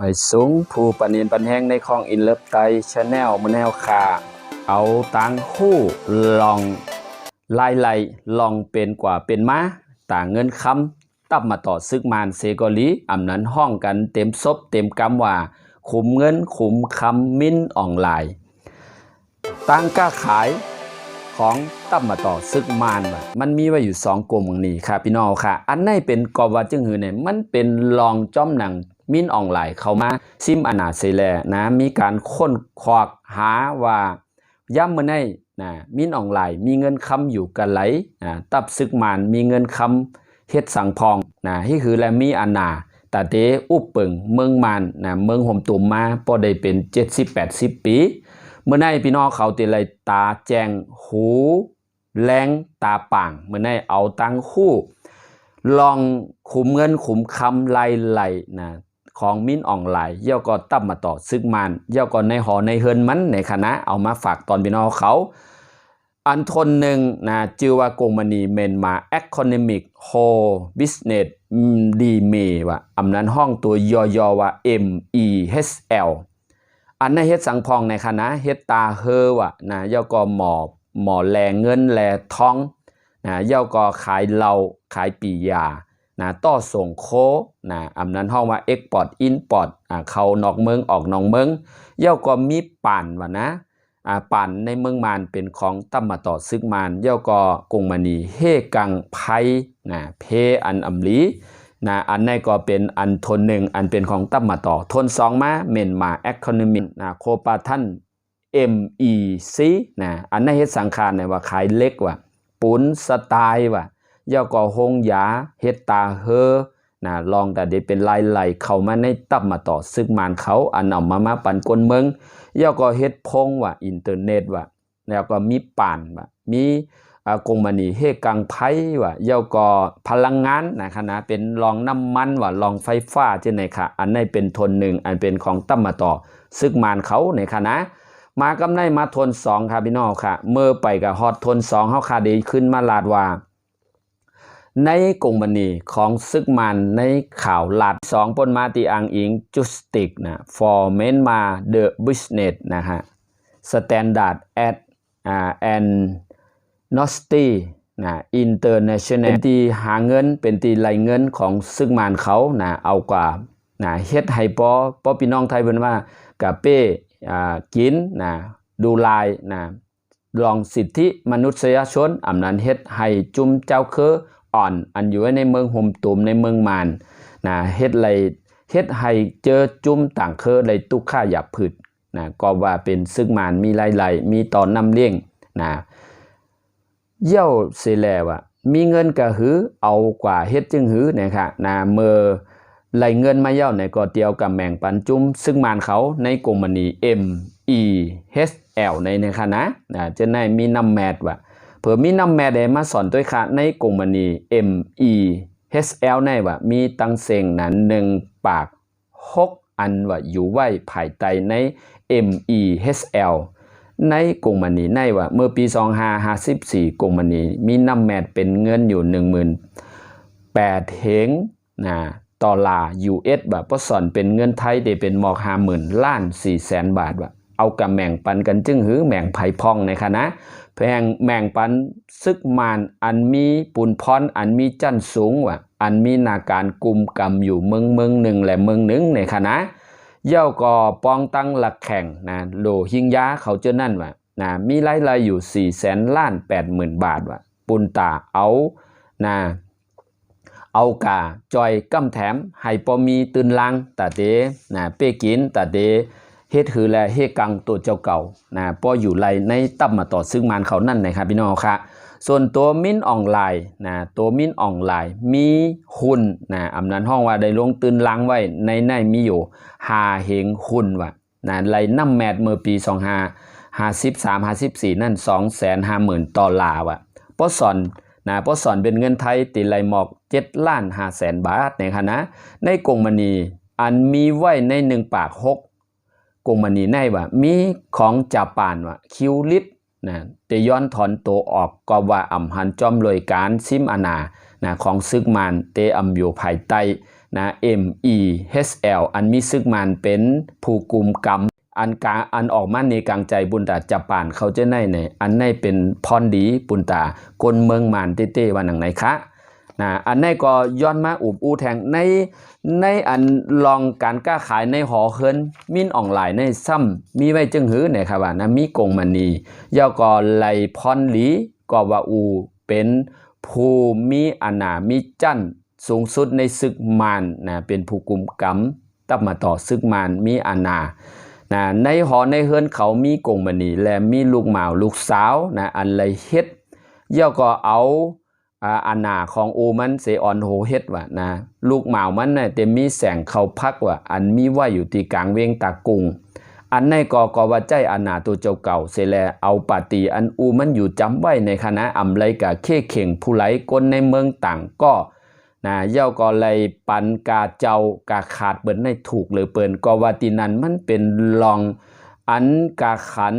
ไม่สูงผู้ปนเนีนปันแห้งในคลองอินเลิฟไตชาแนลมแนวคาเอาตังคู่ลองไล่ไล่ลองเป็นกว่าเป็นมาต่างเงินคำตับมาต่อซึกมานเซกอลีอำนั้นห้องกันเต็มซบเต็มกำว่า ขุมเงินขุมคำมิ้นอ่อนไลน์ตังกล้าขายของตับมาต่อซึกมานว่ะมันมีไว้อยู่สองกลุ่มนี้ค่ะพี่น้องค่ะ อันไหนเป็นกอบว่าจึงหือเนี่ยมันเป็นลองจ้อมหนัง มินออนไลน์เข้ามาซิมอนาเซแลนะมีการค้นควักหาว่าย่ำมื่อไหนนะมินออนไลน์มีเงินคำอยู่กันไหลนะตับซึกมานมีเงินคำเฮ็ดสังพองนะที่คือและมีอนาตาเตอุปเปิงเมืองมานนะเมืองห่มตุ่มมาพอได้เป็น 70-80 ปีเมื่อในพี่น้องเขาติเลตาแจงหูแรงตาป่างเมื่อในเอาตังคู่ ลองขุมเงินขุมคำไล่ไหลนะ ของมิ้นอ่อนไหลเย่าก็ตับมมาต่อซึกมันเย่าก็ในหอในเฮินมันในคณะเอามาฝากตอนพี่น้องเขา อันทนหนึ่งนะชื่อว่ากงมณีเมนมา Economic h o Business ดีเมว่าอำนั้นห้องตัวยอยอว่า M E H L อันนั้นเฮ็ดสังพองในคณะเฮ็ดตาเฮอว่ะนะเย่าก็หมอบหมอแลเงินแลท้องนะเย่าก็ขายเหล้าขายปียา นะต่อส่งโคนะอำนั้นห้องว่า Export Import อ่าเข้านอกเมืองออกนอกเมืองเย่าก็มีป่านวะนะอ่าปั่นในเมืองมานเป็นของตั้มมาต่อซึกมานเย่าก็กงมณีเฮกังไพนะเพอันอำลีนะอันในก็เป็นอันทนหนึ่งอันเป็นของตั้มมาต่อทนสองมาเมนมาแอคอนมินะโคปาทัน MEC นะอันในเฮ็ดสังขารเนี่ยว่าขายเล็กว่ะปุนสไตล์ว่ะ เย่าก็หงยาเฮ็ดตาเฮอนะลองแต่เดี๋ยวเป็นลายไหลเข้ามาในตับมาต่อซึกมานเขาอันเอามามาปั่นกลเมืองเย่าก็เฮ็ดพงว่าอินเทอร์เน็ตว่าแล้วก็มีป่านว่ามีอากงมณีเฮกังไพว่าเย่าก็พลังงานนะคณะเป็นรองน้ำมันว่าลองไฟฟ้าจังไหนค่ะ อันนี้เป็นทนหนึ่งอันเป็นของตั้มมาต่อซึกมานเขาในคณะมากำไนมาทนสองค่ะพี่น้องค่ะ เมื่อไปกับฮอตทนสองเฮาคาดีขึ้นมาลาดว่า ในกงมณีของซึกมันในข่าวลัดสองปนมาตีอังอิงจุสติกนะ for เมนมา the business นะฮะ standard at อ่า and nosti นะ international เป็นตีหาเงินเป็นตีไหลเงินของซึกมันเขานะเอากว่านะเฮ็ดให้ปอปอพี่น้องไทยเพิ่นว่ากะเป้อ่ากินนะดูลายนะลองสิทธิมนุษยชนอำนั้นเฮ็ดให้จุมเจ้าคือ อ่อน อันอยู่ในเมืองห่มตุมในเมืองมานนะเฮ็ดไรเฮ็ดให้เจอจุมต่างเคอไรตุกค่าหยับผืดนะก็ว่าเป็นซึกมานมีหลายๆมีตอนนำเลี้ยงนะเย่าเสแลวะมีเงินกะหือเอากว่าเฮ็ดจึงหือนะคะนะเมื่อไหลเงินมาเย่าในก็เตียวกับแมงปันจุ้มซึ่งมานเขาในกลุ่มมณี M E H L ในนะคะนะนะจะได้มีนำแมดว่ะ อมีนำแม่ได้มาสอนด้วยค่ะในกลุ่มมณี M E H L ในว่ามีตังเซงนั้นหนึ่งปากหกอันว่าอยู่ไว้ภายใต้ใน M E H L ในกลุ่มมณีในว่าเมื่อปี 2554กลุ่มมณีมีนำแมดเป็นเงินอยู่ 18เฮงนะดอลลาร์ US แบบพอสอนเป็นเงินไทยได้เป็นหมอก50,000ล้าน4แสนบาทว่า เอากับแมงปันกันจึงหือแมงไผ่พองในคณะแพงแมงปันซึกมานอันมีปุนพรอันมีจันสูงว่ะอันมีนาการกุมกรรมอยู่เมืองเมืองหนึ่งและเมืองหนึ่งในคณะเย่าก็ปองตั้งหลักแข่งนะโลหิงยาเขาเจอนั่นว่ะนะมีรายรายอยู่4ี่แสนล้านแปดหมื่นบาทว่ะปุนตาเอานะเอากาจอยกำแถมให้ปอมีตื่นลังตาเดนะเป้กินตาเด เฮ็ดคือแลเฮ็ดกังตัวเจ้าเก่านะป้ออยู่ไรในตับมาต่อซึ่งมันเขานั่นนะครับพี่น้องค่ะส่วนตัวมิ้นออนไลน์นะตัวมิ้นออนไลน์มีหุ้นนะอำนั้นห้องว่าได้ลงตื่นล้างไว้ในในมีอยู่หาเหงหุ้นว่ะนะไรน้ำแมดเมื่อปี25 53 54นั่น250,000ดอลลาร์ว่ะป้อสอนนะป้อสอนเป็นเงินไทยติไหลหมอก7ล้าน5แสนบาทในคณะในกงมณีอันมีไว้ใน1ปาก6ก งมันนีในว่า มีของจาปานว่าคิวลิปนะแต่ย้อนถอนตัวออกก็ว่าอ่ำหันจอมรวยการซิมอนานะของซึกมันเตอำอยู่ภายใต้นะ M E H L อันมีซึกมันเป็นผู้กลุ่มกรรมอันกาอันออกมาในกลางใจบุญตาจับป่านเขาจะได้ในอันในเป็นพรดีบุญตากลเมืองมานเต้ๆวันหนังไหนคะ นะอันในก็ย้อนมาอุบอู้แทงในในอันลองการกล้าขายในหอเฮินมินออนไลน์ในซ้ำมีไว้จึงหือเนี่ยครับว่านะมีกงมณีย่อก็ไหลพรหลีก็ว่าอูเป็นผู้มีอานามีจันสูงสุดในศึกมารนะเป็นผู้กุมกรรมตับมาต่อศึกมารมีอานานะในหอในเฮือนเขามีกงมณีและมีลูกหมาวลูกสาวนะอันไรเฮ็ดย่อก็เอา อันหนาของโอมันเสออนโหเฮ็ดว่ะนะลูกหมามันน่ะเต็มมีแสงเขาพักว่ะอันมีว่าอยู่ที่กลางเวงตากุงอันในกอกอว่าใจอันหนาตัวเจ้าเก่าเสแลเอาปาตีอันอูมันอยู่จำไว้ในคณะอำไลกะเข้เข่งผู้ไหลก้นในเมืองต่างก็นะเย่าก็เลยปันกาเจ้ากาขาดเบิ่นในถูกหรือเปินก็ว่าตีนั้นมันเป็นลองอันกาขัน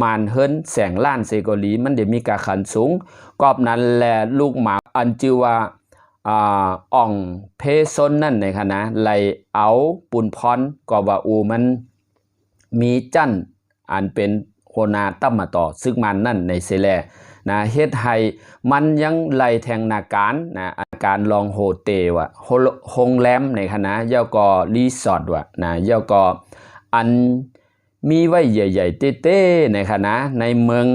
มานเฮิรนแสงล้านเซโกลีมันเดี๋ยวมีกาขันสูงกอบนั้นแลลูกหมาอันจือว่าอ่องเพซนนั่นในคณะไลเอาปุนพรกอบว่าอูมันมีจันอันเป็นโหนาตั้มมาต่อซึ่งมันนั่นในเซแลนะเฮ็ดให้มันยังไล่แทงนาการนะอาการลองโฮเตวะโฮโลโรงแรมในคณะเย่อก็รีสอร์ทวะนะเย่อก็อัน มีไว้ใหญ่ๆเต้ๆในคะนะ ในเมือง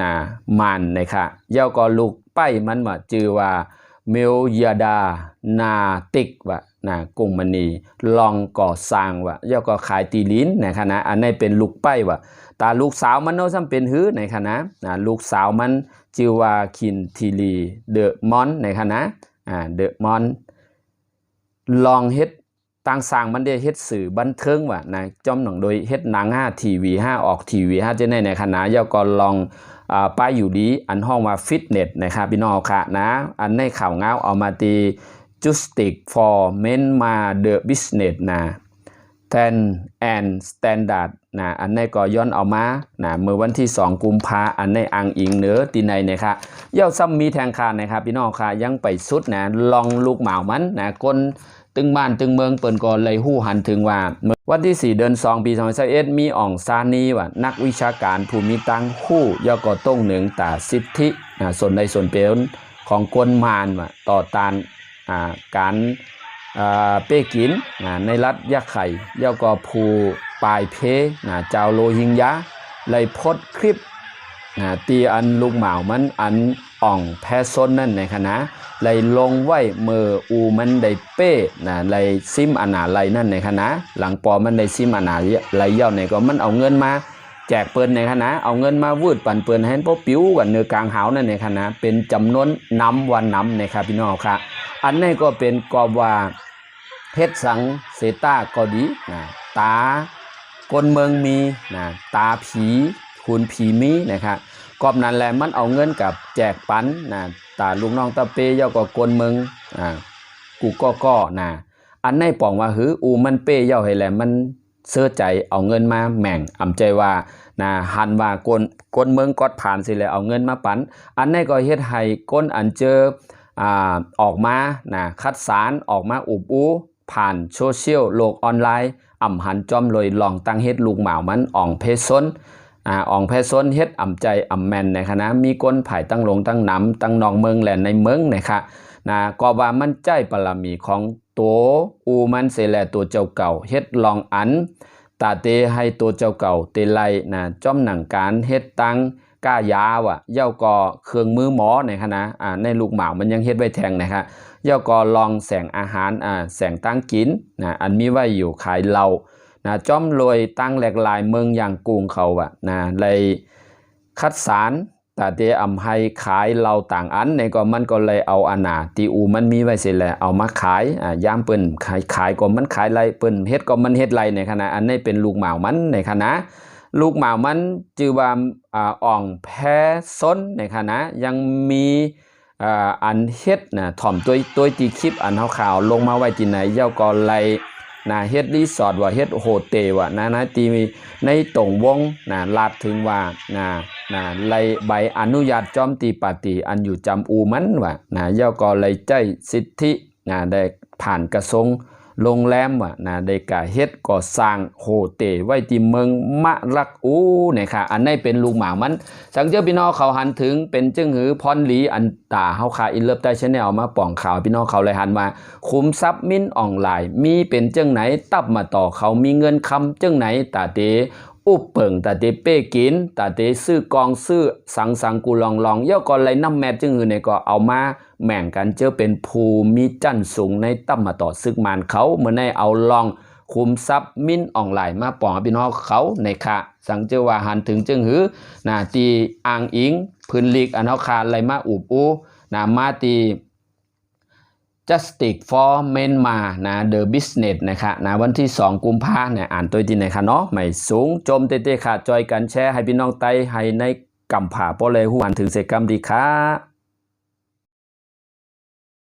นะมานนะคะเย่าก็ลูกไปมันว่าจือว่าเมลยาดานาติกว่านะกุงมณีลองก่อสร้างว่าเย่าก็ขายตีลิ้นในคะนะอันนี้เป็นลูกไปว่าตาลูกสาวมันเนาะซ้ำเป็นหื้อในคะนะนะลูกสาวมันจือว่าคินทีลีเดอะมอนในคะนะอ่าเดอะมอนลองเฮ็ด ต่างสร้างมันได้เฮ็ดสื่อบันเทิงว่ะนะจอมหนองโดยเฮ็ดหนัง5ทีวี5ออกทีวี5จะในในคณะยาก็ลองอ่าป้ายอยู่ดีอันห้องว่าฟิตเนสนะครับพี่น้องค่ะนะ อันในข่าวเงาเอามาตี justice for men มา the business นะ ten and standard นะอันในก็ย้อนเอามานะเมื่อวันที่ 2 กุมภาอันในอังอิงเหนือตีในนะครับเย่าซ้ำมีแทงคานะครับพี่น้องค่ะยังไปสุดนะลองลูกหมามันนะก้น ตึงบ้านตึงเมืองเปิ่นก็เลยหู้หันถึงว่า วันที่ 4 เดือน 2 ปี 2021มีอ่องซานีว่านักวิชาการภูมิตังหู้ย่อกอต้งหนึ่งตาสิทธิส่วนในส่วนเป็นของกวนมานว่าต่อตานอ่าการอ่าเป้กินในรัฐยะไข่ย่อกอภูปลายเพนะเจ้าโลหิงยะเลยโพดคลิปตีอันลูกหมามันอันอ่องแพซนนั่นในคณะ เลยลงไว้เมื่ออูมันได้เป้นะเลยซิมอนาไลนั่นในคณะหลังปอมันได้ซิมอนาไลเย่าในก็มันเอาเงินมา แจกเปิ้นในคณะเอาเงินมาวืดปั่นเปิ้นให้พวกปิ้วกันเนื้อกลางหาวนั่นในคณะเป็นจำนวนน้ำวันน้ำในครับพี่น้องครับอันนี้ก็เป็นกอบว่าเพชรสังเซตาก็ดีนะตากลเมืองมีนะตาผีคุณผีมีนะครับกอบนั้นแหละมันเอาเงินกับแจกปันนะ ตาลูกน้องตาเปย่อก็กวนเมืองอ่ากูก็ก็นะอันในปองว่าหืออูมันเป้ย่อให้แหละมันเสื้อใจเอาเงินมาแม่งอำใจว่านะหันว่ากวนกวนเมืองกอดผ่านสิแล้วเอาเงินมาปัน อันในก็เฮ็ดให้ก้นอันเจออ่าออกมานะคัดสารออกมาอุบอูผ่านโซเชียลโลกออนไลน์อ่ำหันจอมลอยลองตั้งเฮ็ดลูกหมามันอ่องเพซน อ่าอ่องแพซนเฮ็ดอ่ำใจอ่ำแมนในคณะมีก้นไผ่ตั้งลงตั้งน้ำตั้งนองเมืองแหลนในเมืองนะคะนะก็ว่ามันใจปรมีของตัวอูมันเสแลตัวเจ้าเก่าเฮ็ดลองอันตาเตให้ตัวเจ้าเก่าเตไลนะจ้อมหนังการเฮ็ดตังก้ายาวอะเย่าก็เครื่องมือหมอในคณะอ่าในลูกหมามันยังเฮ็ดไว้แทงนะคะเย่าก็ลองแสงอาหารอ่าแสงตั้งกินนะอันมีไว้อยู่ขายเหล้า นะจอมรวยตั้งแหลกหลายเมืองอย่างกรุงเขาอะนะเลยคัดสารแต่เดอำให้ขายเราต่างอันในก็มันก็เลยเอาอานาตีอูมันมีไว้เสร็จแล้วเอามาขายอ่าย่ามเปิ้นขายขายก็มันขายไรเปิ้นเฮ็ดก็มันเฮ็ดไรในคณะอันนี้เป็นลูกหมาวมันในคณะลูกหมาวมันจือว่าอ่าอ่องแพ้ซ้นในคณะยังมีอ่าอันเฮ็ดนะถ่อมตัวตัวตีคลิปอันข่าวๆลงมาไว้ที่ไหนเย่าก็ไล นะเฮ็ดรีสอร์ทว่าเฮ็ดโฮเทลว่ะนะนะตีมีในตรงวงนะลาดถึงว่านะนะไลใบอนุญาตจอมตีปาตีอันอยู่จำอูมันว่ะนะย่อก็เลยใจสิทธินะได้ผ่านกระทรวง โรงแรมอะนะได้กะเฮ็ดก่อสร้างโฮเตลไว้ที่เมืองมะรักอูเนี่ยค่ะอันนี้เป็นลูกหมามันสังเจ้าพี่น้องเขาหันถึงเป็นจึงหือพรหลีอันตาเฮาคาอินเลิฟใต้ชแนลมาป่องข่าวพี่น้องเขาเลยหันมาคุมทรัพย์มินออนไลน์มีเป็นจึงไหนตับมาต่อเขามีเงินคำจึงไหนตาเต อุปเปิงตาเตเป้กินตาเตซื้อกองซื้อสังสังกูลองลองย่อก่อนไรน้ำแมทจึงหือเนี่ยก็เอามาแม่งกันเจอเป็นภูมิจันสูงในตับมมาต่อซึกมานเขาเมื่อในเอาลองคุมทรัพย์มินออนไลน์มาปองพี่น้องเขาในค่ะสังเจอว่าหันถึงจึงหือนาตีอ่างอิงพื้นลีกอันเฮาคาไหลมาอุบอูนามาตี Justice for Myanmar นะ The Business นะคะนะวันที่ 2 กุมภาเนี่ยอ่านตัวที่ไหนคะเนาะไม่สูงจมเตะๆค่ะจอยกันแชร์ให้พี่น้องไตให้ในกำผ่าโปเลยหูอันถึงเสกกรรมดีค่ะ